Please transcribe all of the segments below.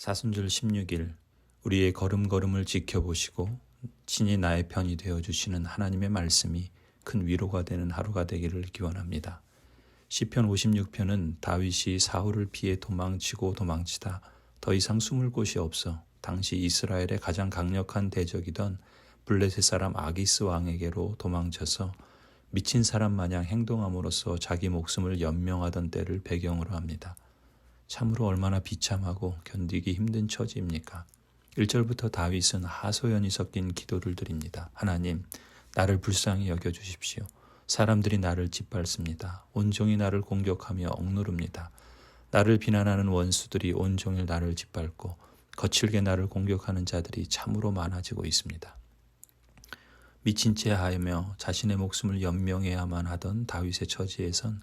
사순절 16일 우리의 걸음걸음을 지켜보시고 친히 나의 편이 되어 주시는 하나님의 말씀이 큰 위로가 되는 하루가 되기를 기원합니다. 시편 56편은 다윗이 사울을 피해 도망치고 도망치다 더 이상 숨을 곳이 없어 당시 이스라엘의 가장 강력한 대적이던 블레셋 사람 아기스 왕에게로 도망쳐서 미친 사람 마냥 행동함으로써 자기 목숨을 연명하던 때를 배경으로 합니다. 참으로 얼마나 비참하고 견디기 힘든 처지입니까? 1절부터 다윗은 하소연이 섞인 기도를 드립니다. 하나님, 나를 불쌍히 여겨 주십시오. 사람들이 나를 짓밟습니다. 온종일 나를 공격하며 억누릅니다. 나를 비난하는 원수들이 온종일 나를 짓밟고 거칠게 나를 공격하는 자들이 참으로 많아지고 있습니다. 미친 채 하며 자신의 목숨을 연명해야만 하던 다윗의 처지에선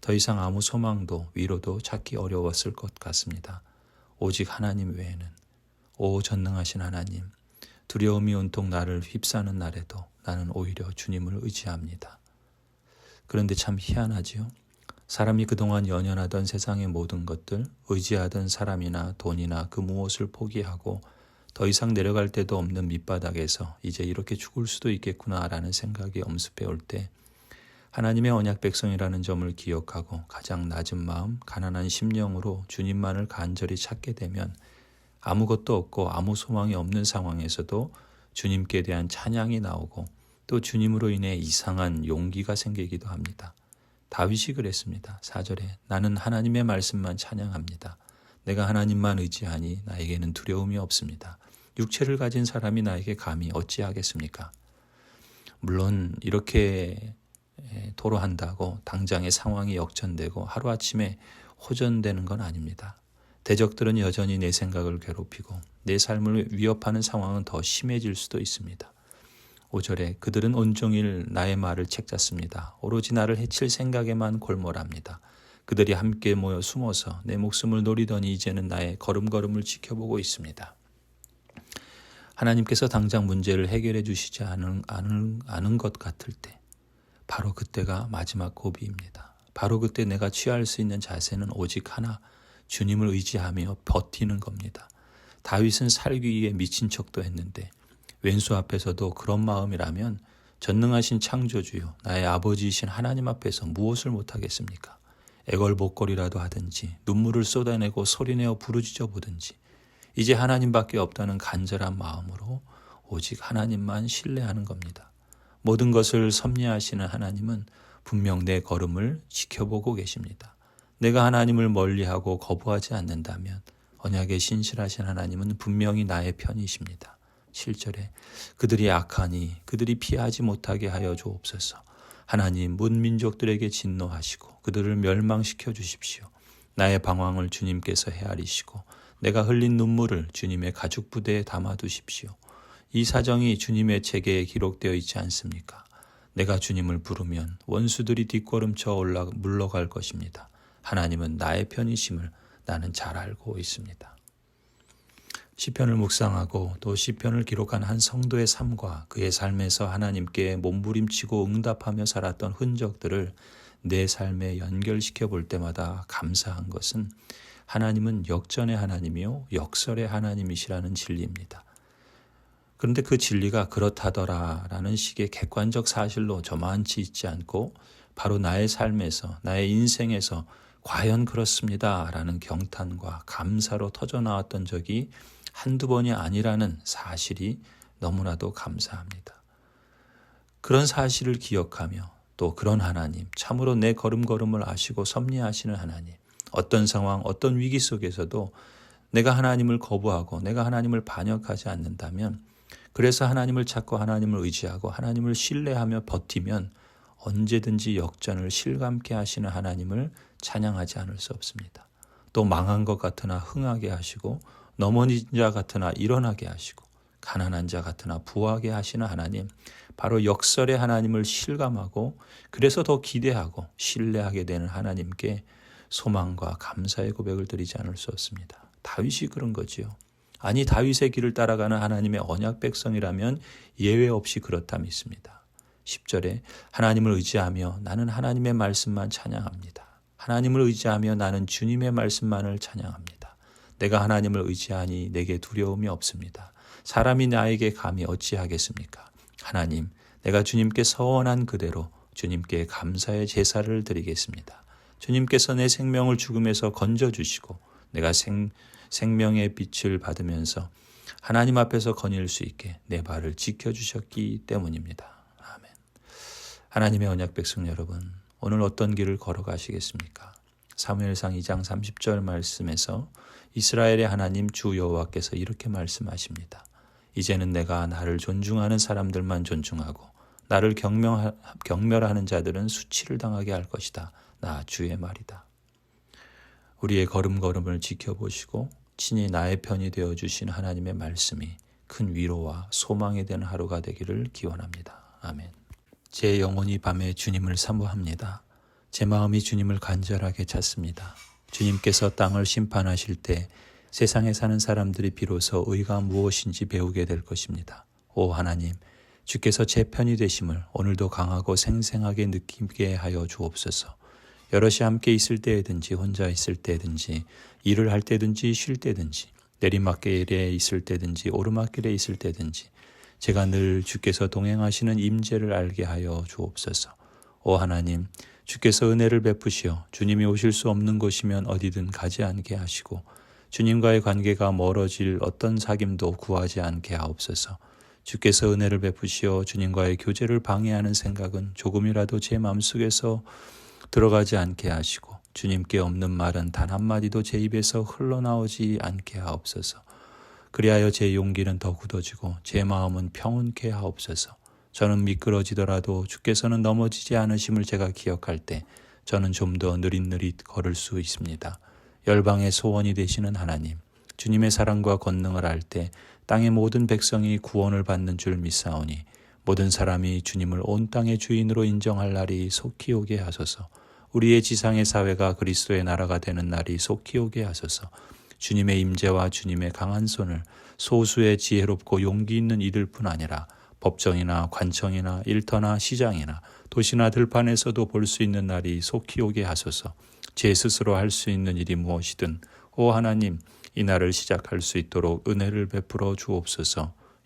더 이상 아무 소망도 위로도 찾기 어려웠을 것 같습니다. 오직 하나님 외에는 오 전능하신 하나님 두려움이 온통 나를 휩싸는 날에도 나는 오히려 주님을 의지합니다. 그런데 참 희한하지요. 사람이 그동안 연연하던 세상의 모든 것들, 의지하던 사람이나 돈이나 그 무엇을 포기하고 더 이상 내려갈 데도 없는 밑바닥에서 이제 이렇게 죽을 수도 있겠구나라는 생각이 엄습해 올 때 하나님의 언약 백성이라는 점을 기억하고 가장 낮은 마음, 가난한 심령으로 주님만을 간절히 찾게 되면 아무것도 없고 아무 소망이 없는 상황에서도 주님께 대한 찬양이 나오고 또 주님으로 인해 이상한 용기가 생기기도 합니다. 다윗이 그랬습니다. 4절에 나는 하나님의 말씀만 찬양합니다. 내가 하나님만 의지하니 나에게는 두려움이 없습니다. 육체를 가진 사람이 나에게 감히 어찌하겠습니까? 물론 이렇게 예, 토로한다고 당장의 상황이 역전되고 하루아침에 호전되는 건 아닙니다. 대적들은 여전히 내 생각을 괴롭히고 내 삶을 위협하는 상황은 더 심해질 수도 있습니다. 5절에 그들은 온종일 나의 말을 책잡습니다. 오로지 나를 해칠 생각에만 골몰합니다. 그들이 함께 모여 숨어서 내 목숨을 노리더니 이제는 나의 걸음걸음을 지켜보고 있습니다. 하나님께서 당장 문제를 해결해 주시지 않은, 않은, 않은 것 같을 때 바로 그때가 마지막 고비입니다. 바로 그때 내가 취할 수 있는 자세는 오직 하나, 주님을 의지하며 버티는 겁니다. 다윗은 살기 위해 미친 척도 했는데 왼수 앞에서도 그런 마음이라면 전능하신 창조주요 나의 아버지이신 하나님 앞에서 무엇을 못하겠습니까? 애걸복걸이라도 하든지 눈물을 쏟아내고 소리내어 부르짖어 보든지 이제 하나님밖에 없다는 간절한 마음으로 오직 하나님만 신뢰하는 겁니다. 모든 것을 섭리하시는 하나님은 분명 내 걸음을 지켜보고 계십니다. 내가 하나님을 멀리하고 거부하지 않는다면 언약에 신실하신 하나님은 분명히 나의 편이십니다. 7절에 그들이 악하니 그들이 피하지 못하게 하여 주옵소서. 하나님 문민족들에게 진노하시고 그들을 멸망시켜 주십시오. 나의 방황을 주님께서 헤아리시고 내가 흘린 눈물을 주님의 가죽 부대에 담아 두십시오. 이 사정이 주님의 책에 기록되어 있지 않습니까? 내가 주님을 부르면 원수들이 뒷걸음쳐 올라 물러갈 것입니다. 하나님은 나의 편이심을 나는 잘 알고 있습니다. 시편을 묵상하고 또 시편을 기록한 한 성도의 삶과 그의 삶에서 하나님께 몸부림치고 응답하며 살았던 흔적들을 내 삶에 연결시켜 볼 때마다 감사한 것은 하나님은 역전의 하나님이요 역설의 하나님이시라는 진리입니다. 그런데 그 진리가 그렇다더라라는 식의 객관적 사실로 저만치 있지 않고 바로 나의 삶에서, 나의 인생에서 과연 그렇습니다라는 경탄과 감사로 터져 나왔던 적이 한두 번이 아니라는 사실이 너무나도 감사합니다. 그런 사실을 기억하며 또 그런 하나님, 참으로 내 걸음걸음을 아시고 섭리하시는 하나님, 어떤 상황, 어떤 위기 속에서도 내가 하나님을 거부하고 내가 하나님을 반역하지 않는다면 그래서 하나님을 찾고 하나님을 의지하고 하나님을 신뢰하며 버티면 언제든지 역전을 실감케 하시는 하나님을 찬양하지 않을 수 없습니다. 또 망한 것 같으나 흥하게 하시고 넘어진 자 같으나 일어나게 하시고 가난한 자 같으나 부하게 하시는 하나님, 바로 역설의 하나님을 실감하고 그래서 더 기대하고 신뢰하게 되는 하나님께 소망과 감사의 고백을 드리지 않을 수 없습니다. 다윗이 그런 거지요. 아니 다윗의 길을 따라가는 하나님의 언약 백성이라면 예외 없이 그렇다 믿습니다. 10절에 하나님을 의지하며 나는 하나님의 말씀만 찬양합니다. 하나님을 의지하며 나는 주님의 말씀만을 찬양합니다. 내가 하나님을 의지하니 내게 두려움이 없습니다. 사람이 나에게 감히 어찌하겠습니까? 하나님, 내가 주님께 서원한 그대로 주님께 감사의 제사를 드리겠습니다. 주님께서 내 생명을 죽음에서 건져 주시고 내가 생, 생명의 빛을 받으면서 하나님 앞에서 거닐 수 있게 내 발을 지켜주셨기 때문입니다. 아멘. 하나님의 언약 백성 여러분, 오늘 어떤 길을 걸어가시겠습니까? 사무엘상 2장 30절 말씀에서 이스라엘의 하나님 주 여호와께서 이렇게 말씀하십니다. 이제는 내가 나를 존중하는 사람들만 존중하고 나를 경멸하는 자들은 수치를 당하게 할 것이다. 나 주의 말이다. 우리의 걸음걸음을 지켜보시고 친히 나의 편이 되어 주신 하나님의 말씀이 큰 위로와 소망이 되는 하루가 되기를 기원합니다. 아멘. 제 영혼이 밤에 주님을 사모합니다. 제 마음이 주님을 간절하게 찾습니다. 주님께서 땅을 심판하실 때 세상에 사는 사람들이 비로소 의가 무엇인지 배우게 될 것입니다. 오 하나님, 주께서 제 편이 되심을 오늘도 강하고 생생하게 느끼게 하여 주옵소서. 여럿이 함께 있을 때든지 혼자 있을 때든지 일을 할 때든지 쉴 때든지 내리막길에 있을 때든지 오르막길에 있을 때든지 제가 늘 주께서 동행하시는 임재를 알게 하여 주옵소서. 오 하나님, 주께서 은혜를 베푸시어 주님이 오실 수 없는 곳이면 어디든 가지 않게 하시고 주님과의 관계가 멀어질 어떤 사귐도 구하지 않게 하옵소서. 주께서 은혜를 베푸시어 주님과의 교제를 방해하는 생각은 조금이라도 제 마음속에서 들어가지 않게 하시고 주님께 없는 말은 단 한마디도 제 입에서 흘러나오지 않게 하옵소서. 그리하여 제 용기는 더 굳어지고 제 마음은 평온케 하옵소서. 저는 미끄러지더라도 주께서는 넘어지지 않으심을 제가 기억할 때 저는 좀 더 느릿느릿 걸을 수 있습니다. 열방의 소원이 되시는 하나님, 주님의 사랑과 권능을 알 때 땅의 모든 백성이 구원을 받는 줄 믿사오니 모든 사람이 주님을 온 땅의 주인으로 인정할 날이 속히 오게 하소서. 우리의 지상의 사회가 그리스도의 나라가 되는 날이 속히 오게 하소서. 주님의 임재와 주님의 강한 손을 소수의 지혜롭고 용기 있는 이들 뿐 아니라 법정이나 관청이나 일터나 시장이나 도시나 들판에서도 볼 수 있는 날이 속히 오게 하소서. 제 스스로 할 수 있는 일이 무엇이든 오 하나님 이 날을 시작할 수 있도록 은혜를 베풀어 주옵소서.